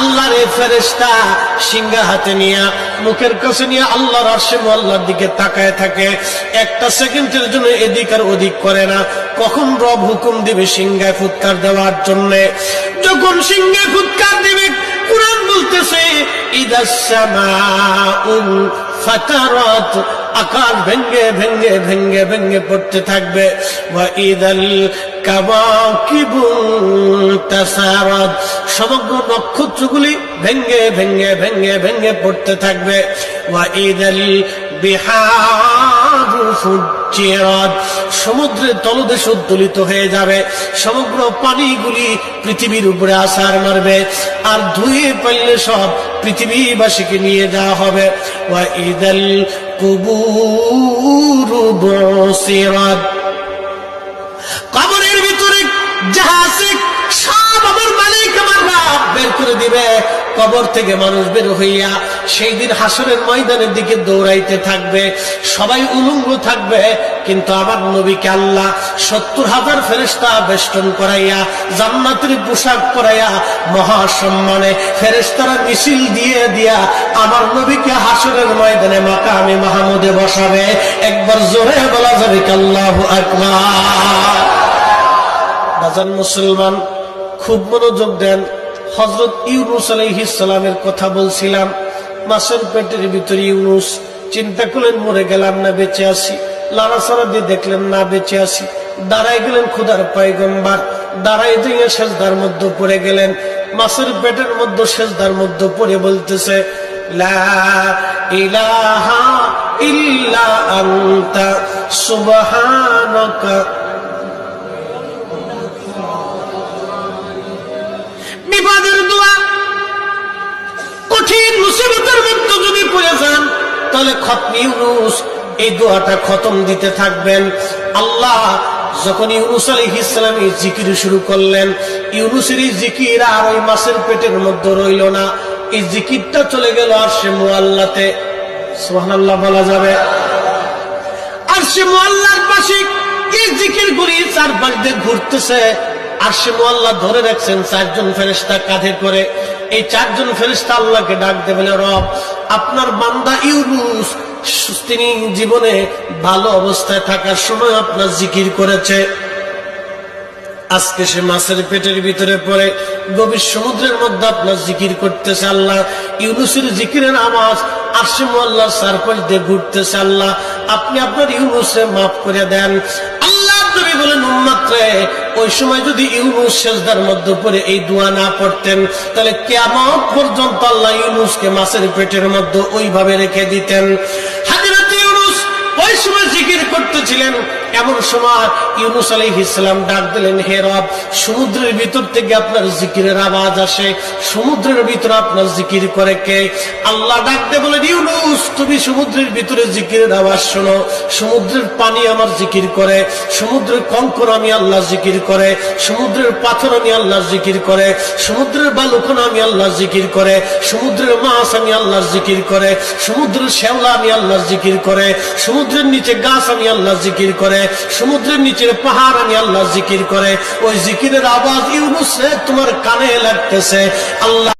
আল্লাহর এই ফেরেস্তা সিংহা হাতে নিয়ে মুখের কাছে নিয়ে আল্লাহর আরশে আল্লাহর দিকে তাকায় থাকে। একটা সেকেন্ডের জন্য এদিক আর ওদিক করে না। কখন রব হুকুম দিবে সিংহায় ফুৎকার দেওয়ার জন্য? যখন সিংহায় ফুৎকার দিবে, কোরআন বলতেছে ফাতারাত আকাশ ভেঙ্গে ভেঙ্গে ভেঙ্গে ভেঙ্গে পড়তে থাকবে। সমগ্র নক্ষত্রগুলি ভেঙ্গে ভেঙ্গে ভেঙ্গে ভেঙ্গে পড়তে থাকবে। সমুদ্রের তলদেশ উদ্দোলিত হয়ে যাবে। সমগ্র পানিগুলি পৃথিবীর উপরে আসার মারবে। আর ধুয়ে পাইলে সব পৃথিবীবাসীকে নিয়ে যাওয়া হবে। ওয়া ইদাল কুবুরু বেষ্টন করাইয়া পোশাক পরাইয়া, মহাসম্মানে ফেরেস্তারা মিছিল দিয়ে দিয়া আমার নবীকে হাসরের ময়দানে মাকামে মাহমুদে বসাবে। একবার জোরে বলা যাবে কাল্লাহ আকবার। বাজান মুসলমান খুব মনোযোগ দেন। হজরত ইউনুস আলাইহিসালামের কথা বলছিলাম। মাসের পেটের ভিতরে ইউনুস, চিন্তা করলেন, মরে গেলাম না, বেঁচে আসি লাড়াছাড়া দিয়ে দেখলেন, না, বেঁচে আসি দাঁড়াই গেলেন খুদার পায়গম্বার। দাঁড়াই দিয়ে শেষদার মধ্যে পড়ে গেলেন। মাসের পেটের মধ্যে শেষদার মধ্যে পড়ে বলতেছে, লা ইলাহা ইল্লা আনতা, সুবহানাকা মুসিবতের মধ্যে যদি পড়ে যান, তাহলে খতম ইউনুস, এই দোয়াটা খতম দিতে থাকবেন। আল্লাহ যখন ইউনুস আলী ইসলাম এই জিকির শুরু করলেন, ইউনুসের এই জিকির আর ওই মাসের পেটের মধ্যে রইল না। এই জিকিরটা চলে গেল আর সে মোয়াল্লাতে সোহানাল্লাহ বলা যাবে। আর সে মোয়াল্লার পাশে এই জিকির গুলি চারপাশ দিয়ে ঘুরতেছে। আর সে মোয়াল্লা ধরে রাখছেন, চারজন ফেরেস্তা কাঁধে করে। এই চারজন ফেরেস্তা আল্লাহকে ডাক দেবেন রব, আপনার বান্দা ইউনুস তিনি জীবনে ভালো অবস্থায় থাকার সময় আপনার জিকির করেছে। আজকে সে মাছের পেটের ভিতরে পড়ে, গভীর সমুদ্রের মধ্যে আপনার জিকির করতেছে আল্লাহ। ইউনুসের জিকিরের আওয়াজ আসিম মোল্লাহ সারপাশ দিয়ে ঘুরতেছে আল্লাহ। আপনি আপনার ইউনুসে মাফ করে দেন। আল্লাহ বলেন, উম্মাত্রে ওই সময় যদি ইউনুস শেষদার মধ্যে পড়ে এই দোয়া না পড়তেন, তাহলে কেমন পর্যন্ত আল্লাহ ইউনুসকে মাছের পেটের মধ্যে ওইভাবে রেখে দিতেন। হাজিরাতে ওই সময় জিকির করতেছিলেন। এমন সময় ইউনুস আলী ইসলাম ডাক দিলেন, হে রব, সমুদ্রের ভিতর থেকে আপনার জিকিরের আওয়াজ আসে। সমুদ্রের ভিতরে আপনার জিকির করে কে? আল্লাহ ডাক দে বলেন, ইউনুস, তুমি সমুদ্রের ভিতরে জিকিরের আওয়াজ শোনো। সমুদ্রের পানি আমার জিকির করে। সমুদ্রের কঙ্কর আমি আল্লাহ জিকির করে। সমুদ্রের পাথর আমি আল্লাহ জিকির করে। সমুদ্রের বালুকন আমি আল্লাহ জিকির করে। সমুদ্রের মাছ আমি জিকির করে। সমুদ্রের শ্যাওলা আমি জিকির করে। সমুদ্রের নিচে গাছ আমি আল্লাহ জিকির করে। সমুদ্রের নিচের পাহাড় আমি আল্লাহ জিকির করে ওই জিকিরের আওয়াজ ইউনুসে তোমার কানে লাগতেছে। আল্লাহ